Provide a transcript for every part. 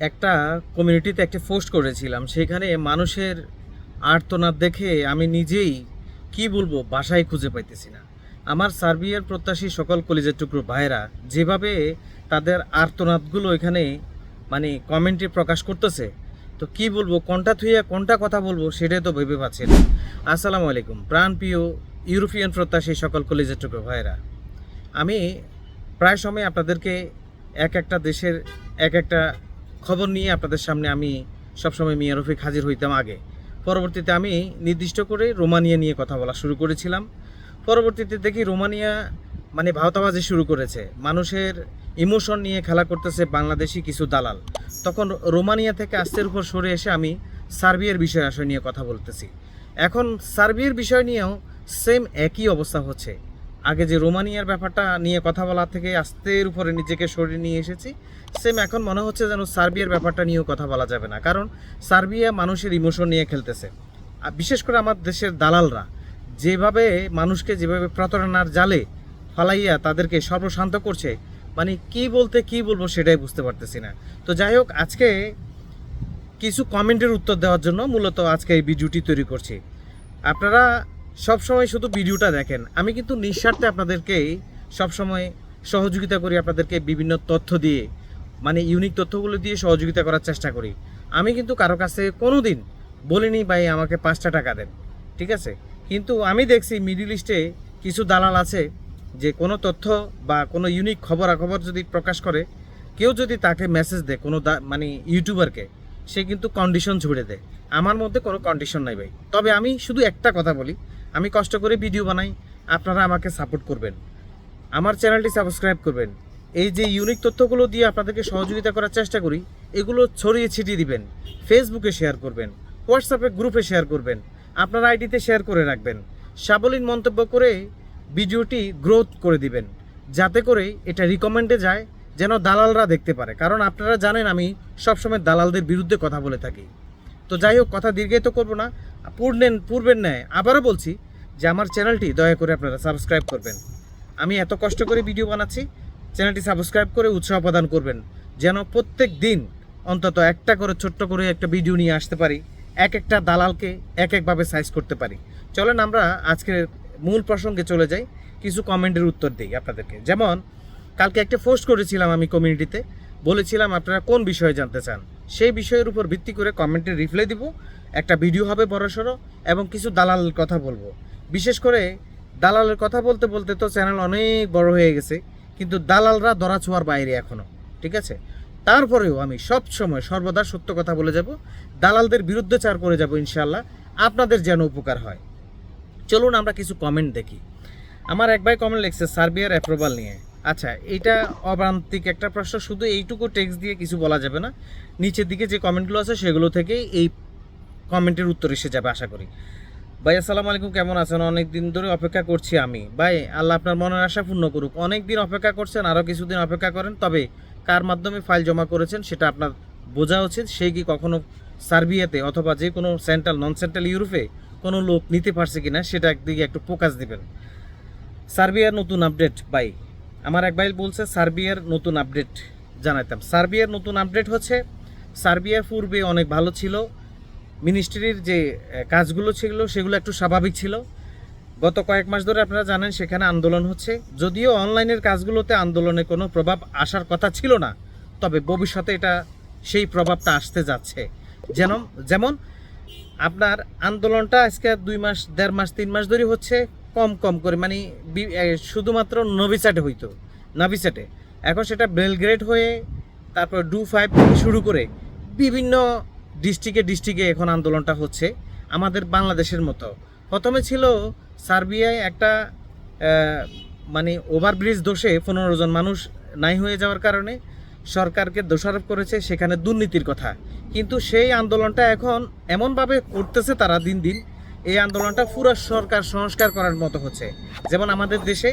একটা কমিউনিটিতে একটা পোস্ট করেছিলাম, সেখানে মানুষের আর্তনাদ দেখে আমি নিজেই কি বলব বাসায় খুঁজে পাইতেছি না। আমার সার্বিয়ার প্রত্যাশী সকল কলিজের টুকরো ভাইরা যেভাবে তাদের আর্তনাদগুলো এখানে মানে কমেন্টে প্রকাশ করতেছে, তো কি বলব, কোনটা থুইয়া কোনটা কথা বলব সেটাই তো ভেবে পাচ্ছি না। আসসালামু আলাইকুম, প্রাণপ্রিয় ইউরোপিয়ান প্রত্যাশী সকল কলিজের টুকরো ভাইরা আমি প্রায় সময় আপনাদেরকে এক একটা দেশের এক একটা খবর নিয়ে আপনাদের সামনে আমি সবসময় মিয়া রফিক হাজির হইতাম আগে। পরবর্তীতে আমি নির্দিষ্ট করে রোমানিয়া নিয়ে কথা বলা শুরু করেছিলাম। পরবর্তীতে দেখি রোমানিয়া মানে ভাওতাবাজি শুরু করেছে। মানুষের ইমোশন নিয়ে খেলা করতেছে বাংলাদেশি কিছু দালাল। তখন রোমানিয়া থেকে আস্তের উপর সরে এসে আমি সার্বিয়ার বিষয় আশয় নিয়ে কথা বলতেছি। এখন সার্বিয়ার বিষয় নিয়েও সেম একই অবস্থা হচ্ছে। আগে যে রোমানিয়ার ব্যাপারটা নিয়ে কথা বলা থেকে আস্তের উপরে নিজেকে সরিয়ে নিয়ে এসেছি সেম এখন মনে হচ্ছে যেন সার্বিয়ার ব্যাপারটা নিয়েও কথা বলা যাবে না। কারণ সার্বিয়া মানুষের ইমোশন নিয়ে খেলতেছে। আর বিশেষ করে আমার দেশের দালালরা, যেভাবে মানুষকে যেভাবে প্রতারণার জালে ফালাইয়া তাদেরকে সর্বশান্ত করছে মানে কি বলতে কি বলব সেটাই বুঝতে পারতেছি না। তো যাই হোক, আজকে কিছু কমেন্টের উত্তর দেওয়ার জন্য মূলত আজকে এই ভিডিওটি তৈরি করছি। আপনারা সবসময় শুধু ভিডিওটা দেখেন। আমি কিন্তু নিঃস্বার্থে আপনাদেরকে সবসময় সহযোগিতা করি, আপনাদেরকে বিভিন্ন তথ্য দিয়ে মানে ইউনিক তথ্যগুলো দিয়ে সহযোগিতা করার চেষ্টা করি। আমি কিন্তু কারও কাছে কোনো দিন বলিনি, ভাই, আমাকে পাঁচটা টাকা দেন। ঠিক আছে? কিন্তু আমি দেখছি মিডিল ইস্টে কিছু দালাল আছে, যে কোনো তথ্য বা কোনো ইউনিক খবরাখবর যদি প্রকাশ করে, কেউ যদি তাকে মেসেজ দেয় কোনো মানে ইউটিউবারকে সে কিন্তু কন্ডিশন ছুড়ে দেয়। আমার মধ্যে কোনো কন্ডিশন নাই ভাই। তবে আমি শুধু একটা কথা বলি আমি কষ্ট করে ভিডিও বানাই, আপনারা আমাকে সাপোর্ট করবেন। আমার চ্যানেলটি সাবস্ক্রাইব করবেন। এই যে ইউনিক তথ্যগুলো দিয়ে আপনাদেরকে সহযোগিতা করার চেষ্টা করি, এগুলো ছড়িয়ে ছিটিয়ে দিবেন ফেসবুকে শেয়ার করবেন হোয়াটসঅ্যাপে গ্রুপে শেয়ার করবেন, আপনার আইডিতে শেয়ার করে রাখবেন। সাবলীন মন্তব্য করে ভিডিওটি গ্রোথ করে দিবেন, যাতে করে এটা রিকমেন্ডে যায়, যেন দালালরা দেখতে পারে। কারণ আপনারা জানেন আমি সবসময় দালালদের বিরুদ্ধে কথা বলে থাকি। তো যাই হোক, কথা দীর্ঘায়িত করব না। পূর্ণেন পূর্বের ন্যায় আবারও বলছি যে আমার চ্যানেলটি দয়া করে আপনারা সাবস্ক্রাইব করবেন। আমি এত কষ্ট করে ভিডিও বানাচ্ছি, চ্যানেলটি সাবস্ক্রাইব করে উৎসাহ প্রদান করবেন, যেন প্রত্যেক দিন অন্তত একটা করে ছোট্ট করে একটা ভিডিও নিয়ে আসতে পারি, এক একটা দালালকে এক একভাবে সাইজ করতে পারি। চলেন আমরা আজকের মূল প্রসঙ্গে চলে যাই, কিছু কমেন্টের উত্তর দিই আপনাদেরকে। যেমন, কালকে একটা পোস্ট করেছিলাম আমি কমিউনিটিতে বলেছিলাম আপনারা কোন বিষয়ে জানতে চান? সেই বিষয়ের উপর ভিত্তি করে কমেন্টে রিপ্লাই দিব। একটা ভিডিও হবে বড়সড় এবং কিছু দালালের কথা বলব। বিশেষ করে দালালের কথা বলতে বলতে তো চ্যানেল অনেক বড় হয়ে গেছে, কিন্তু দালালরা ধরা ছোঁয়ার বাইরে এখনও, ঠিক আছে? তারপরেও আমি সব সময় সর্বদা সত্য কথা বলে যাব, দালালদের বিরুদ্ধে চার করে যাব ইনশাল্লাহ আপনাদের যেন উপকার হয়। চলুন আমরা কিছু কমেন্ট দেখি। আমার এক ভাই কমেন্ট লিখছে, সার্বিয়ার অ্যাপ্রুভাল নিয়ে। আচ্ছা এটা অবান্তিক একটা প্রশ্ন। শুধু এইটুকু টেক্সট দিয়ে কিছু বলা যাবে না। নিচের দিকে যে কমেন্টগুলো আছে, সেগুলো থেকেই এই কমেন্টের উত্তর এসে যাবে, আশা করি। ভাই, আসসালামু আলাইকুম, কেমন আছেন? অনেক দিন ধরে অপেক্ষা করছি আমি। ভাই, আল্লাহ আপনার মনের আশা পূর্ণ করুক। অনেক দিন অপেক্ষা করছেন, আরও কিছুদিন অপেক্ষা করেন। তবে কার মাধ্যমে ফাইল জমা করেছেন, সেটা আপনার বোঝা উচিত। সে কি কখনো সার্বিয়াতে অথবা যে কোনো সেন্ট্রাল নন সেন্ট্রাল ইউরোপে কোনো লোক নিতে পারছে কিনা, সেটা একদিকে একটু ফোকাস দিবেন। সার্বিয়ার নতুন আপডেট ভাই। আমার এক ভাই বলছে, সার্বিয়ার নতুন আপডেট জানাইতাম। সার্বিয়ার নতুন আপডেট হচ্ছে, সার্বিয়ার পূর্বে অনেক ভালো ছিল। মিনিস্ট্রির যে কাজগুলো ছিল, সেগুলো একটু স্বাভাবিক ছিল। গত কয়েক মাস ধরে আপনারা জানেন, সেখানে আন্দোলন হচ্ছে। যদিও অনলাইনের কাজগুলোতে আন্দোলনের কোনো প্রভাব আসার কথা ছিল না, তবে ভবিষ্যতে এটা, সেই প্রভাবটা আসতে যাচ্ছে। যেন যেমন, আপনার আন্দোলনটা আজকে দুই মাস, দেড় মাস, তিন মাস ধরে হচ্ছে। কম কম করে মানে শুধুমাত্র নভিসাটে হইতো নাভিসাটে এখন সেটা বেলগ্রেড হয়ে, তারপর ডু ফাইভ থেকে শুরু করে বিভিন্ন ডিস্ট্রিক্টে ডিস্ট্রিক্টে এখন আন্দোলনটা হচ্ছে, আমাদের বাংলাদেশের মতো। প্রথমে ছিল সার্বিয়ায় একটা মানে ওভারব্রিজ দোষে পনেরো জন মানুষ নাই হয়ে যাওয়ার কারণে সরকারকে দোষারোপ করেছে, সেখানে দুর্নীতির কথা। কিন্তু সেই আন্দোলনটা এখন এমনভাবে করতেছে তারা দিন দিন এই আন্দোলনটা পুরো সরকার সংস্কার করার মতো হচ্ছে। যেমন আমাদের দেশে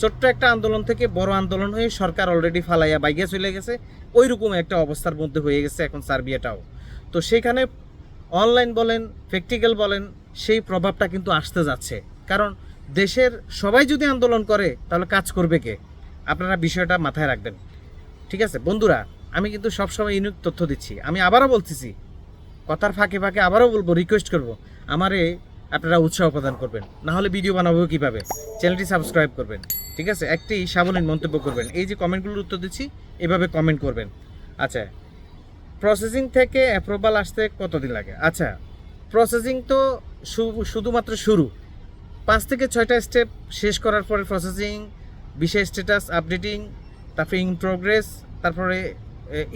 ছোট্ট একটা আন্দোলন থেকে বড় আন্দোলন হয়ে সরকার অলরেডি ফালাইয়া বাইকে চলে গেছে। ওই রকম একটা অবস্থার মধ্যে হয়ে গেছে এখন সার্বিয়াটাও। তো সেখানে অনলাইন বলেন প্র্যাকটিক্যাল বলেন, সেই প্রভাবটা কিন্তু আসতে যাচ্ছে। কারণ দেশের সবাই যদি আন্দোলন করে, তাহলে কাজ করবে কে? আপনারা বিষয়টা মাথায় রাখবেন। ঠিক আছে? বন্ধুরা, আমি কিন্তু সবসময় ইউনিক তথ্য দিচ্ছি। আমি আবারও বলতেছি, কথার ফাঁকে ফাঁকে আবারও বলব রিকোয়েস্ট করব। আমারে আপনারা উৎসাহ প্রদান করবেন। না হলে ভিডিও বানাবো কীভাবে? চ্যানেলটি সাবস্ক্রাইব করবেন। ঠিক আছে? একটি সাবলীন মন্তব্য করবেন। এই যে কমেন্টগুলোর উত্তর দিচ্ছি, এভাবে কমেন্ট করবেন। আচ্ছা প্রসেসিং থেকে অ্যাপ্রুভাল আসতে কতদিন লাগে? আচ্ছা প্রসেসিং তো শুধুমাত্র শুরু। পাঁচ থেকে ছয়টা স্টেপ শেষ করার পরে প্রসেসিং বিশেষ স্ট্যাটাস আপডেটিং তারপরে ইন প্রোগ্রেস তারপরে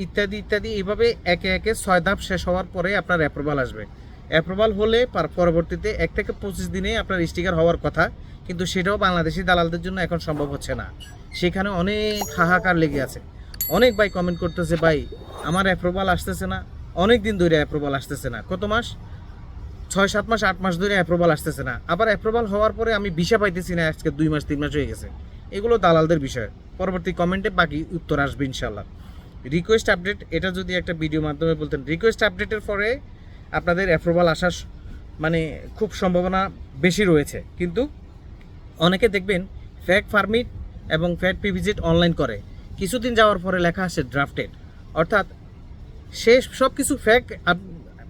ইত্যাদি ইত্যাদি এইভাবে একে একে ছয় ধাপ শেষ হওয়ার পরে আপনার অ্যাপ্রুভাল আসবে। অ্যাপ্রুভাল হলে পরবর্তীতে এক থেকে পঁচিশ দিনে আপনার স্টিকার হওয়ার কথা, কিন্তু সেটাও বাংলাদেশি দালালদের জন্য এখন সম্ভব হচ্ছে না। সেখানে অনেক হাহাকার লেগে আছে। অনেক ভাই কমেন্ট করতেছে, ভাই, আমার অ্যাপ্রুভাল আসতেছে না। অনেক দিন ধরে অ্যাপ্রুভাল আসতেছে না। কত মাস? ছয়, সাত মাস, আট মাস ধরে অ্যাপ্রুভাল আসতেছে না। আবার অ্যাপ্রুভাল হওয়ার পরে আমি ভিসা পাইতেছি না, আজকে দুই মাস, তিন মাস হয়ে গেছে। এগুলো দালালদের বিষয়। পরবর্তী কমেন্টে বাকি উত্তর আসবে ইনশাল্লাহ রিকোয়েস্ট আপডেট এটা যদি একটা ভিডিও মাধ্যমে বলতেন রিকোয়েস্ট আপডেটের পরে আপনাদের অ্যাপ্রুভাল আসার মানে খুব সম্ভাবনা বেশি রয়েছে। কিন্তু অনেকে দেখবেন ফ্যাক পারমিট এবং ফ্যাক পিভিজিট অনলাইন করে। কিছুদিন যাওয়ার পরে লেখা আসে ড্রাফটেড অর্থাৎ সে সব কিছু ফ্যাক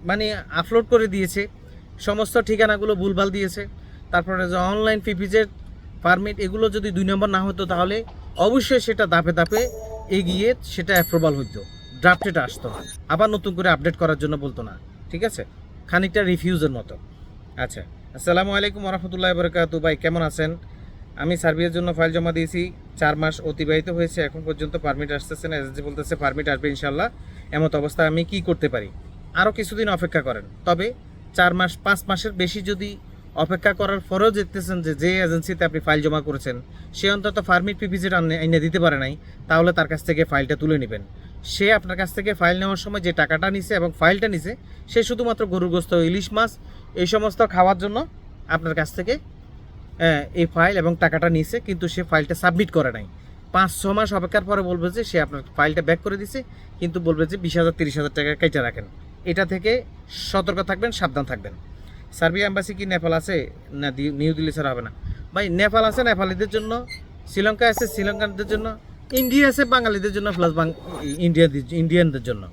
মানে আপলোড করে দিয়েছে। সমস্ত ঠিকানাগুলো ভুলভাল দিয়েছে। তারপরে যে অনলাইন পিপিজেড পারমিট এগুলো যদি দুই নম্বর না হতো তাহলে অবশ্যই সেটা দাপে দাপে এগিয়ে সেটা অ্যাপ্রুভাল হইতো। ড্রাফটেড আসতো। আবার নতুন করে আপডেট করার জন্য বলতো না। ঠিক আছে? খানিকটা রিফিউজের মতো। আচ্ছা আসসালামু আলাইকুম রহমতুল্লাহ বরকাতু ভাই, কেমন আছেন? আমি সার্ভিসের জন্য ফাইল জমা দিয়েছি। চার মাস অতিবাহিত হয়েছে, এখন পর্যন্ত পারমিট আসতেছে না। এজেন্সি বলতেছে পারমিট আসবে ইনশাল্লাহ এমত অবস্থায় আমি কি করতে পারি? আরও কিছুদিন অপেক্ষা করেন। তবে চার মাস, পাঁচ মাসের বেশি যদি অপেক্ষা করার পরেও দেখতেছেন যে যে এজেন্সিতে আপনি ফাইল জমা করেছেন, সে অন্তত ফার্মিট পিপিজিট এনে দিতে পারে নাই, তাহলে তার কাছ থেকে ফাইলটা তুলে নেবেন। সে আপনার কাছ থেকে ফাইল নেওয়ার সময় যে টাকাটা নিছে এবং ফাইলটা নিছে, সে শুধুমাত্র গরুগ্রস্ত ইলিশ মাছ, এই সমস্ত খাওয়ার জন্য আপনার কাছ থেকে এই ফাইল এবং টাকাটা নিছে, কিন্তু সে ফাইলটা সাবমিট করে নাই। পাঁচ, ছ মাস অপেক্ষার পরে বলবে যে সে আপনার ফাইলটা ব্যাক করে দিছে, কিন্তু বলবে যে বিশ হাজার, তিরিশ হাজার টাকা কেটে রাখেন। এটা থেকে সতর্ক থাকবেন, সাবধান থাকবেন। সার্বিয়া অ্যাম্বাসি কি নেপাল আছে? না নিউ দিল্লি ছাড়া হবে না। ভাই, নেপাল আছে নেপালিদের জন্য, শ্রীলঙ্কা আছে শ্রীলঙ্কানদের জন্য ইন্ডিয়া আছে, বাঙালিদের জন্য প্লাস ইন্ডিয়া ইন্ডিয়ানদের জন্য।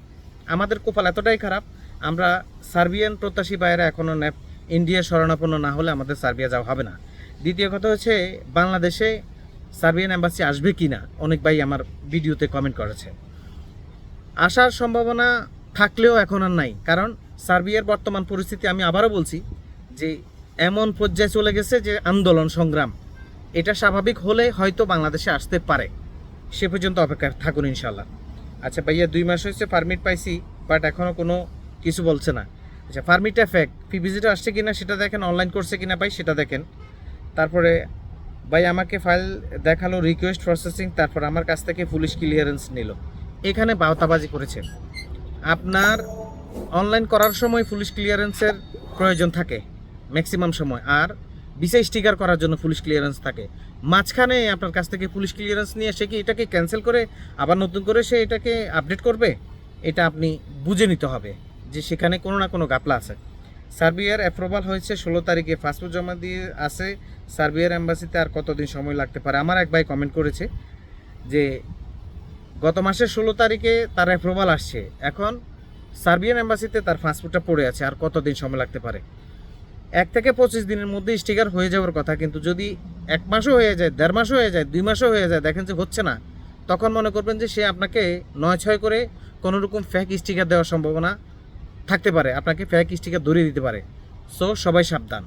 আমাদের কপাল এতটাই খারাপ, আমরা সার্বিয়ান প্রত্যাশী বাইরে এখনও ইন্ডিয়া শরণাপন্ন না হলে আমাদের সার্বিয়া যাওয়া হবে না। দ্বিতীয় কথা হচ্ছে, বাংলাদেশে সার্বিয়ান অ্যাম্বাসি আসবে কি না অনেক ভাই আমার ভিডিওতে কমেন্ট করেছে। আসার সম্ভাবনা থাকলেও এখন আর নাই। কারণ সার্বিয়ার বর্তমান পরিস্থিতি আমি আবারও বলছি যে, এমন পর্যায়ে চলে গেছে যে আন্দোলন সংগ্রাম। এটা স্বাভাবিক হলে হয়তো বাংলাদেশে আসতে পারে। সে পর্যন্ত অপেক্ষা থাকুন ইনশাল্লাহ আচ্ছা ভাইয়া, দুই মাস হয়েছে পারমিট পাইছি বাট এখনও কোনো কিছু বলছে না। আচ্ছা পারমিটটা ফ্যাক ফি ভিজিটে আসছে কিনা সেটা দেখেন অনলাইন করছে কিনা ভাই সেটা দেখেন। তারপরে ভাই আমাকে ফাইল দেখাল রিকোয়েস্ট প্রসেসিং তারপর আমার কাছ থেকে পুলিশ ক্লিয়ারেন্স নিল। এখানে বাউতাবাজি করেছে। আপনার অনলাইন করার সময় পুলিশ ক্লিয়ারেন্সের প্রয়োজন থাকে ম্যাক্সিমাম সময়। আর বিশেষ স্টিকার করার জন্য পুলিশ ক্লিয়ারেন্স থাকে। মাঝখানে আপনার কাছ থেকে পুলিশ ক্লিয়ারেন্স নিয়ে সে কি এটাকে ক্যান্সেল করে, আবার নতুন করে সে এটাকে আপডেট করবে? এটা আপনি বুঝে নিতে হবে যে সেখানে কোনো না কোনো গাপলা আছে। সার্বিয়ার অ্যাপ্রুভাল হয়েছে, ষোলো তারিখে পাসপোর্ট জমা দিয়ে আছে। সার্বিয়ার অ্যাম্বাসিতে আর কতদিন সময় লাগতে পারে? আমার এক ভাই কমেন্ট করেছে যে গত মাসের ষোলো তারিখে তার অ্যাপ্রুভাল আসছে। এখন সার্বিয়ান অ্যাম্বাসিতে তার পাসপোর্টটা পড়ে আছে, আর কতদিন সময় লাগতে পারে? এক থেকে পঁচিশ দিনের মধ্যে স্টিকার হয়ে যাওয়ার কথা, কিন্তু যদি এক মাসও হয়ে যায়, দেড় মাসও হয়ে যায়, দুই মাসও হয়ে যায়, দেখেন যে হচ্ছে না, তখন মনে করবেন যে সে আপনাকে নয় ছয় করে কোনো রকম ফ্যাক স্টিকার দেওয়ার সম্ভাবনা থাকতে পারে, আপনাকে ফ্যাক স্টিকার ধরিয়ে দিতে পারে। সো সবাই সাবধান।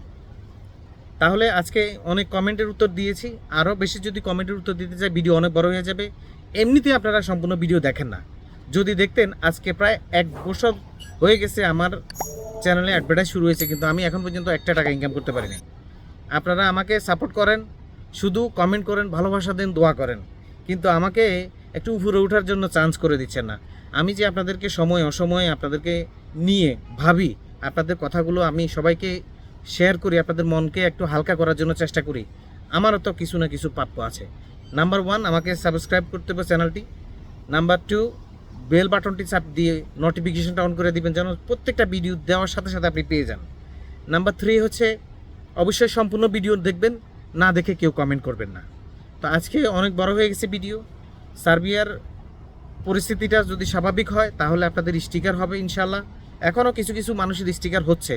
তাহলে আজকে অনেক কমেন্টের উত্তর দিয়েছি, আরও বেশি যদি কমেন্টের উত্তর দিতে চাই, ভিডিও অনেক বড় হয়ে যাবে এমনিতে আপনারা সম্পূর্ণ ভিডিও দেখেন না। যদি দেখতেন, আজকে প্রায় এক বছর হয়ে গেছে আমার চ্যানেলে অ্যাডভার্টাইজ শুরু হয়েছে, কিন্তু আমি এখন পর্যন্ত একটা টাকা ইনকাম করতে পারিনি। আপনারা আমাকে সাপোর্ট করেন, শুধু কমেন্ট করেন, ভালোবাসা দেন, দোয়া করেন। কিন্তু আমাকে একটু উপরে ওঠার জন্য চান্স করে দিচ্ছেন না। আমি যে আপনাদেরকে সময়, অসময়ে আপনাদেরকে নিয়ে ভাবি, আপনাদের কথাগুলো আমি সবাইকে শেয়ার করি, আপনাদের মনকে একটু হালকা করার জন্য চেষ্টা করি আমারও তো কিছু না কিছু প্রাপ্য আছে। নাম্বার ওয়ান আমাকে সাবস্ক্রাইব করতে হবে চ্যানেলটি নাম্বার টু বেল বাটনটি চাপ দিয়ে নোটিফিকেশনটা অন করে দিবেন যেন প্রত্যেকটা ভিডিও দেওয়ার সাথে সাথে আপনি পেয়ে যান। নাম্বার থ্রি হচ্ছে, অবশ্যই সম্পূর্ণ ভিডিও দেখবেন, না দেখে কেউ কমেন্ট করবেন না। তো আজকে অনেক বড় হয়ে গেছে ভিডিও সার্বিয়ার পরিস্থিতিটা যদি স্বাভাবিক হয়, তাহলে আপনাদের স্টিকার হবে ইনশাল্লাহ এখনও কিছু কিছু মানুষের স্টিকার হচ্ছে,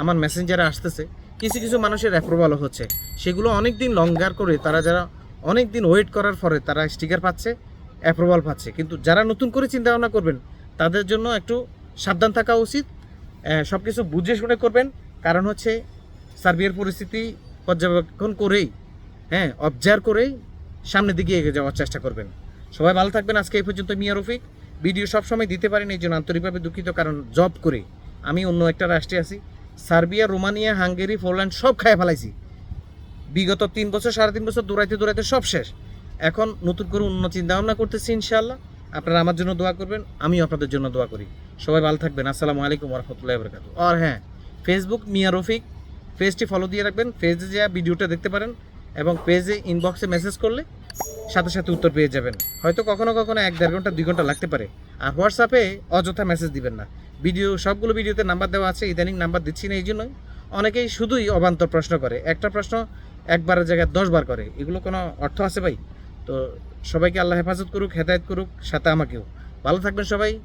আমার মেসেঞ্জারে আসতেছে। কিছু কিছু মানুষের অ্যাপ্রুভালও হচ্ছে। সেগুলো অনেক দিন লঙ্গার করে তারা যারা অনেক দিন ওয়েট করার পরে তারা স্টিকার পাচ্ছে। অ্যাপ্রুভাল পাচ্ছে। কিন্তু যারা নতুন করে চিন্তা ভাবনা করবেন, তাদের জন্য একটু সাবধান থাকা উচিত। সব কিছু বুঝে শুনে করবেন। কারণ হচ্ছে সার্বিয়ার পরিস্থিতি পর্যবেক্ষণ করেই হ্যাঁ অবজার্ভ করেই সামনের দিকে এগিয়ে যাওয়ার চেষ্টা করবেন। সবাই ভালো থাকবেন। আজকে এই পর্যন্ত মিয়া রফিক। ভিডিও সবসময় দিতে পারেন, এই জন্য আন্তরিকভাবে দুঃখিত। কারণ জব করে আমি অন্য একটা রাষ্ট্রে আছি। সার্বিয়া, রোমানিয়া, হাঙ্গেরি, পোল্যান্ড সব খায় ফেলাইছি। বিগত তিন বছর, সাড়ে তিন বছর দৌড়াইতে দৌড়াইতে সব শেষ। এখন নতুন করে অন্য চিন্তা ভাবনা করতেছি ইনশাআল্লাহ। আপনারা আমার জন্য দোয়া করবেন, আমিও আপনাদের জন্য দোয়া করি। সবাই ভালো থাকবেন, আসসালামু আলাইকুম রহমতুল্লাহ বরকাত আর হ্যাঁ ফেসবুক মিয়া রফিক, পেজটি ফলো দিয়ে রাখবেন, পেজে যা ভিডিওটা দেখতে পারেন এবং পেজে ইনবক্সে মেসেজ করলে সাথে সাথে উত্তর পেয়ে যাবেন। হয়তো কখনো কখনো এক দেড় ঘণ্টা, দুই ঘণ্টা লাগতে পারে। আর হোয়াটসঅ্যাপে অযথা মেসেজ দিবেন না। ভিডিও, সবগুলো ভিডিওতে নাম্বার দেওয়া আছে, ইদানিং নাম্বার দিচ্ছি না এই জন্যই অনেকেই শুধুই অবান্তর প্রশ্ন করে। একটা প্রশ্ন একবারের জায়গায় দশবার করে। এগুলো কোনো অর্থ আছে ভাই? তো সবাইকে আল্লাহ হেফাজত করুক, হেদায়ত করুক, সাথে আমাকেও। ভালো থাকবেন সবাই।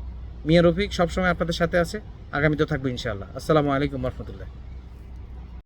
মিয়া রফিক সবসময় আপনাদের সাথে আছে। আগামীতেও থাকবে ইনশাআল্লাহ। আসসালামু আলাইকুম রহমতুল্লাহ।